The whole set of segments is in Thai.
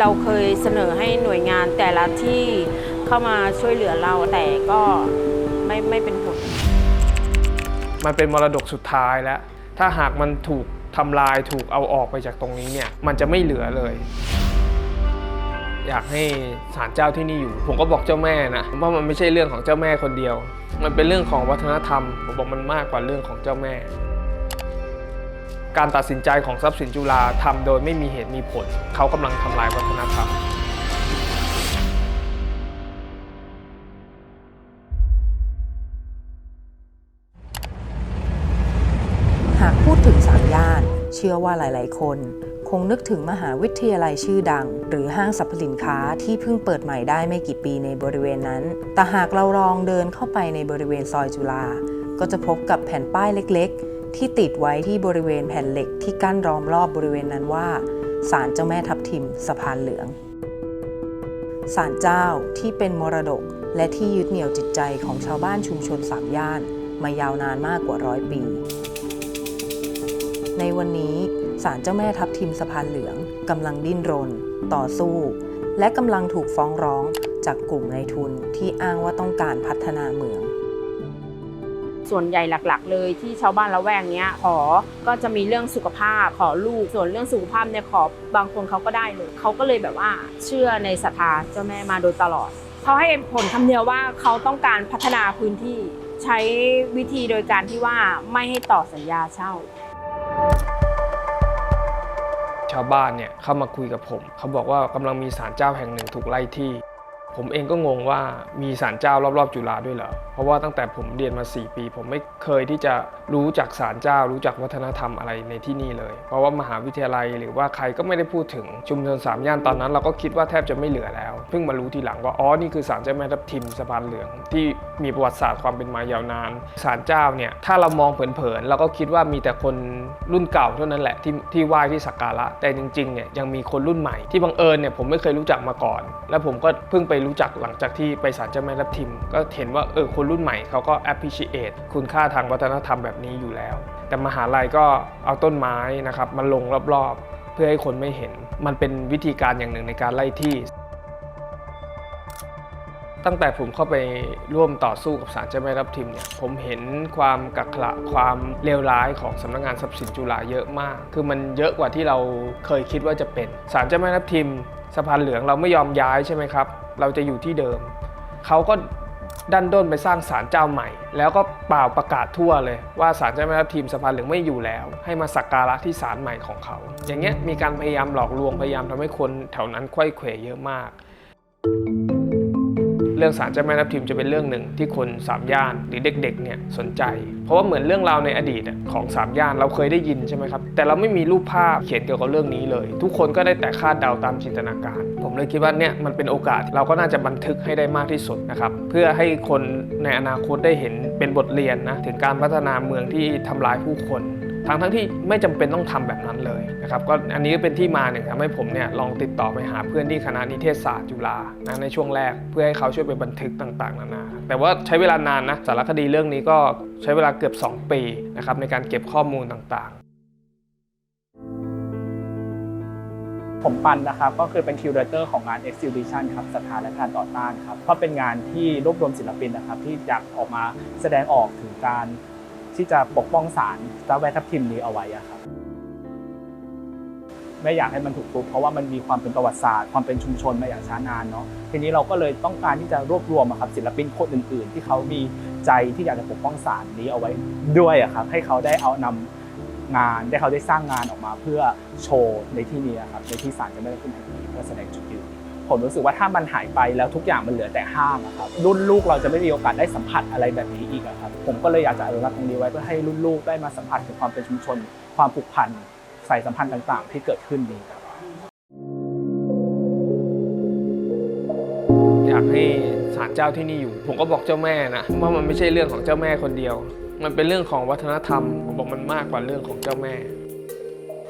เราเคยเสนอให้หน่วยงานแต่ละที่เข้ามาช่วยเหลือเราแต่ก็ไม่ไม่เป็นผล มันเป็นมรดกสุดท้ายแล้ว ถ้าหากมันถูกทำลายถูกเอาออกไปจากตรงนี้เนี่ย มันจะไม่เหลือเลย อยากให้ศาลเจ้าที่นี่อยู่ ผมก็บอกเจ้าแม่นะว่ามันไม่ใช่เรื่องของเจ้าแม่คนเดียว มันเป็นเรื่องของวัฒนธรรม ผมบอกมันมากกว่าเรื่องของเจ้าแม่ การตัดสินใจของทรัพย์สินจุฬาทำโดยไม่มีเหตุมีผล เขากำลังทำลายวัฒนธรรมหากพูดถึงสามย่าน เชื่อว่าหลาย ๆ คน คงนึกถึงมหาวิทยาลัยชื่อดัง หรือห้างสรรพสินค้าที่เพิ่งเปิดใหม่ได้ไม่กี่ปีในบริเวณนั้น แต่หากเราลองเดินเข้าไปในบริเวณซอยจุฬาก็จะพบกับแผ่นป้ายเล็กๆ ที่ติดไว้ที่บริเวณแผ่นเหล็กที่กั้นล้อมรอบบริเวณนั้นว่าศาลเจ้าแม่ทับทิมสะพานเหลืองศาลเจ้าที่เป็นมรดกและที่ยึดเหนี่ยวจิตใจของชาวบ้านชุมชนสามย่านมายาวนานมากกว่าร้อยปี ในวันนี้ศาลเจ้าแม่ทับทิมสะพานเหลืองกำลังดิ้นรน ต่อสู้ และกำลังถูกฟ้องร้องจากกลุ่มนายทุนที่อ้างว่าต้องการพัฒนาเมือง ส่วนใหญ่หลักๆ เลยที่ชาวบ้านละแวกเนี้ยขอก็จะมีเรื่องสุขภาพขอลูกส่วนเรื่องสุขภาพเนี่ยขอบางคนเขาก็ได้เลยเขาก็เลยแบบว่าเชื่อในศรัทธาเจ้าแม่มาโดยตลอดเขาให้ผลคำเดียวว่าเขาต้องการพัฒนาพื้นที่ใช้วิธีโดยการที่ว่าไม่ให้ต่อสัญญาเช่า ชาวบ้านเนี่ยเข้ามาคุยกับผม เขาบอกว่ากำลังมีศาลเจ้าแห่งหนึ่งถูกไล่ที่ ผมเองก็งงว่ามีศาลเจ้ารอบๆ จุฬาด้วยเหรอ เพราะว่าตั้งแต่ผมเรียนมา 4 ปี ผมไม่เคยที่จะรู้จักศาลเจ้า รู้จักวัฒนธรรมอะไรในที่นี่เลย เพราะว่ามหาวิทยาลัยหรือว่าใครก็ไม่ได้พูดถึงชุมชนสามย่านตอนนั้น เราก็คิดว่าแทบจะไม่เหลือแล้ว เพิ่งมารู้ทีหลังว่าอ๋อนี่คือศาลเจ้าแม่ทับทิมสะพานเหลือง ที่มีประวัติศาสตร์ความเป็นมายาวนานศาลเจ้าเนี่ยถ้าเรามองเผินๆเราก็คิดว่ามีแต่คนรุ่นเก่าเท่านั้นแหละที่ที่ไหว้ที่สักการะแต่จริงๆเนี่ยยังมีคนรุ่นใหม่ที่บังเอิญเนี่ยผมไม่เคยรู้จักมาก่อน แล้วผมก็เพิ่งไปรู้จักหลังจากที่ไปศาลเจ้าแม่ทับทิม ก็เห็นว่าเออคนรุ่นใหม่เขาก็ appreciate คุณค่าทางวัฒนธรรมแบบนี้อยู่แล้ว แต่มหาลัยก็เอาต้นไม้นะครับมาลงรอบๆ เพื่อให้คนไม่เห็น มันเป็นวิธีการอย่างหนึ่งในการไล่ที่ ตั้งแต่ผมเข้าไปร่วมต่อสู้กับศาลเจ้าแม่ทับทิมเนี่ยผมเห็นความกักขระความเลวร้ายของสำนักงานทรัพย์สินจุฬาเยอะมาก คือมันเยอะกว่าที่เราเคยคิดว่าจะเป็นศาลเจ้าแม่ทับทิมสะพานเหลืองเราไม่ยอมย้ายใช่ไหมครับ เราจะอยู่ที่เดิม เขาก็ดันด้นไปสร้างศาลเจ้าใหม่ แล้วก็เปล่าประกาศทั่วเลย ว่าศาลเจ้าแม่ทับทิมสะพานเหลืองไม่อยู่แล้ว ให้มาสักการะที่ศาลใหม่ของเขา อย่างเงี้ยมีการพยายามหลอกลวงพยายามทำให้คนแถวนั้นควยเขวเยอะมาก รื่องสารเจ้าแม่ทับทิมจะเป็นเรื่องหนึ่งที่คนสามย่านหรือเด็กๆเนี่ยสนใจ เพราะว่าเหมือนเรื่องราวในอดีตของสามย่านเราเคยได้ยินใช่ไหมครับแต่เราไม่มีรูปภาพเขียนเกี่ยวกับเรื่องนี้เลย ทุกคนก็ได้แต่คาดเดาตามจินตนาการ ผมเลยคิดว่าเนี่ยมันเป็นโอกาสเราก็น่าจะบันทึกให้ได้มากที่สุดนะครับเพื่อให้คนในอนาคตได้เห็นเป็นบทเรียนนะถึงการพัฒนาเมืองที่ทำลายผู้คน ทั้งทั้งที่ไม่จำเป็นต้องทำแบบนั้นเลยนะครับก็อันนี้ก็เป็นที่มาหนึ่งทำให้ผมเนี่ยลองติดต่อไปหาเพื่อนที่คณะนิเทศศาสตร์จุฬานะในช่วงแรกเพื่อให้เขาช่วยไปบันทึกต่างๆนานาแต่ว่าใช้เวลานานนะสารคดีเรื่องนี้ก็ใช้เวลาเกือบ 2 ปีนะครับในการเก็บข้อมูลต่างๆผมปันนะครับก็คือเป็นคิวเรเตอร์ของงาน Exhibition ครับสถานและการต่อต้านครับก็เป็นงานที่รวบรวมศิลปินนะครับที่อยากออกมาแสดงออกถึงการ ที่จะปกป้องสารเจ้าแม่ทับทิมนี้เอาไว้ครับไม่อยากให้มันถูกทุบเพราะว่ามันมีความเป็นประวัติศาสตร์ความเป็นชุมชนมาอย่างช้านานเนาะทีนี้เราก็เลยต้องการที่จะรวบรวมครับศิลปินคนอื่น ๆ ที่เขามีใจที่อยากจะปกป้องสารนี้เอาไว้ด้วยครับให้เขาได้เอานำงานได้เขาได้สร้างงานออกมาเพื่อโชว์ในที่นี้ครับในที่ศาลจะไม่ได้ขึ้นแห่งนี้เพื่อแสดงจุดยืน ผมรู้สึกว่าถ้ามันหายไปแล้วทุกอย่างมันเหลือแต่ห้างอะครับรุ่นลูกเราจะไม่มีโอกาสได้สัมผัสอะไรแบบนี้อีกอะครับผมก็เลยอยากจะอนุรักษ์ตรงนี้ไว้เพื่อให้รุ่นลูกได้มาสัมผัสถึงความเป็นชุมชน ความผูกพันใส่สัมพันธ์ต่าง ๆ ที่เกิดขึ้นนี้ครับอยากให้ศาลเจ้าที่นี่อยู่ ผมก็บอกเจ้าแม่นะว่ามันไม่ใช่เรื่องของเจ้าแม่คนเดียว มันเป็นเรื่องของวัฒนธรรมผมบอกมันมากกว่าเรื่องของเจ้าแม่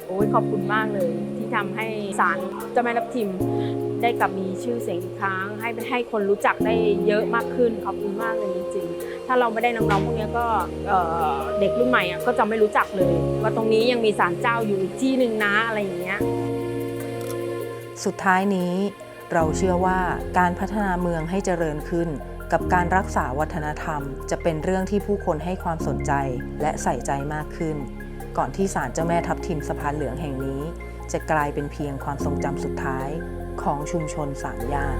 โอ้ยขอบคุณมากเลยที่ทำให้ศาลเจ้าแม่ทับทิม ได้กลับมีชื่อเสียงอีกครั้ง ให้ให้คนรู้จักได้เยอะมากขึ้นขอบคุณมากเลยจริงๆถ้าเราไม่ได้น้องๆพวกนี้ก็เด็กรุ่นใหม่ก็จะไม่รู้จักเลย ว่าตรงนี้ยังมีศาลเจ้าอยู่ที่หนึ่งนะอะไรอย่างเงี้ยสุดท้ายนี้เราเชื่อว่าการพัฒนาเมืองให้เจริญขึ้น กับการรักษาวัฒนธรรม จะเป็นเรื่องที่ผู้คนให้ความสนใจและใส่ใจมากขึ้น ก่อนที่ศาลเจ้าแม่ทับทิมสะพานเหลืองแห่งนี้ จะกลายเป็นเพียงความทรงจำสุดท้ายของชุมชนสามย่าน